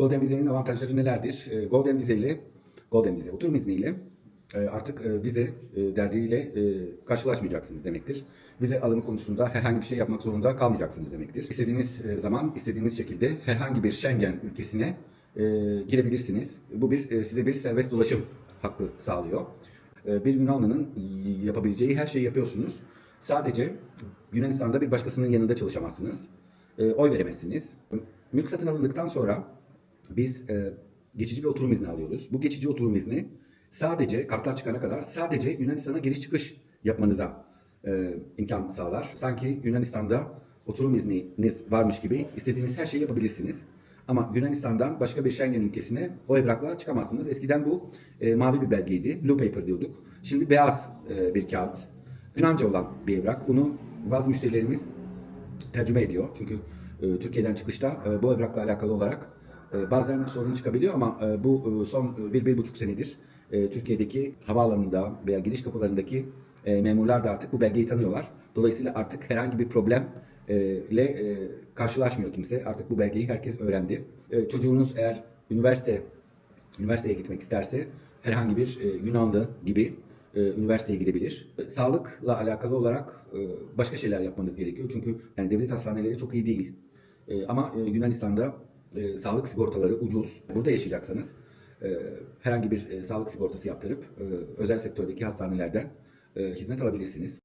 Golden Vize'nin avantajları nelerdir? E, Golden Vize ile, Golden Vize oturum izniyle e, artık e, vize e, derdiyle e, karşılaşmayacaksınız demektir. Vize alımı konusunda herhangi bir şey yapmak zorunda kalmayacaksınız demektir. İstediğiniz e, zaman, istediğiniz şekilde herhangi bir Schengen ülkesine girebilirsiniz. Bu bir size bir serbest dolaşım hakkı sağlıyor. Bir Yunanlı'nın yapabileceği her şeyi yapıyorsunuz. Sadece Yunanistan'da bir başkasının yanında çalışamazsınız. Oy veremezsiniz. Mülk satın alındıktan sonra biz e, geçici bir oturum izni alıyoruz. Bu geçici oturum izni sadece kartlar çıkana kadar sadece Yunanistan'a giriş çıkış yapmanıza e, imkan sağlar. Sanki Yunanistan'da oturum izniniz varmış gibi istediğiniz her şeyi yapabilirsiniz. Ama Yunanistan'dan başka bir Schengen ülkesine o evrakla çıkamazsınız. Eskiden bu e, mavi bir belgeydi. Blue paper diyorduk. Şimdi beyaz e, bir kağıt. Yunanca olan bir evrak. Bunu bazı müşterilerimiz tercüme ediyor. Çünkü e, Türkiye'den çıkışta e, bu evrakla alakalı olarak bazen sorun çıkabiliyor ama e, bu e, son e, bir, bir buçuk senedir Türkiye'deki havaalanında veya giriş kapılarındaki memurlar da artık bu belgeyi tanıyorlar. Dolayısıyla artık herhangi bir problem e, ile e, karşılaşmıyor kimse. Artık bu belgeyi herkes öğrendi. Çocuğunuz eğer üniversite üniversiteye gitmek isterse herhangi bir Yunanlı gibi üniversiteye gidebilir. Sağlıkla alakalı olarak başka şeyler yapmanız gerekiyor. Çünkü yani devlet hastaneleri çok iyi değil. Ama Yunanistan'da e, sağlık sigortaları ucuz. Burada yaşayacaksanız e, herhangi bir e, sağlık sigortası yaptırıp e, özel sektördeki hastanelerden e, hizmet alabilirsiniz.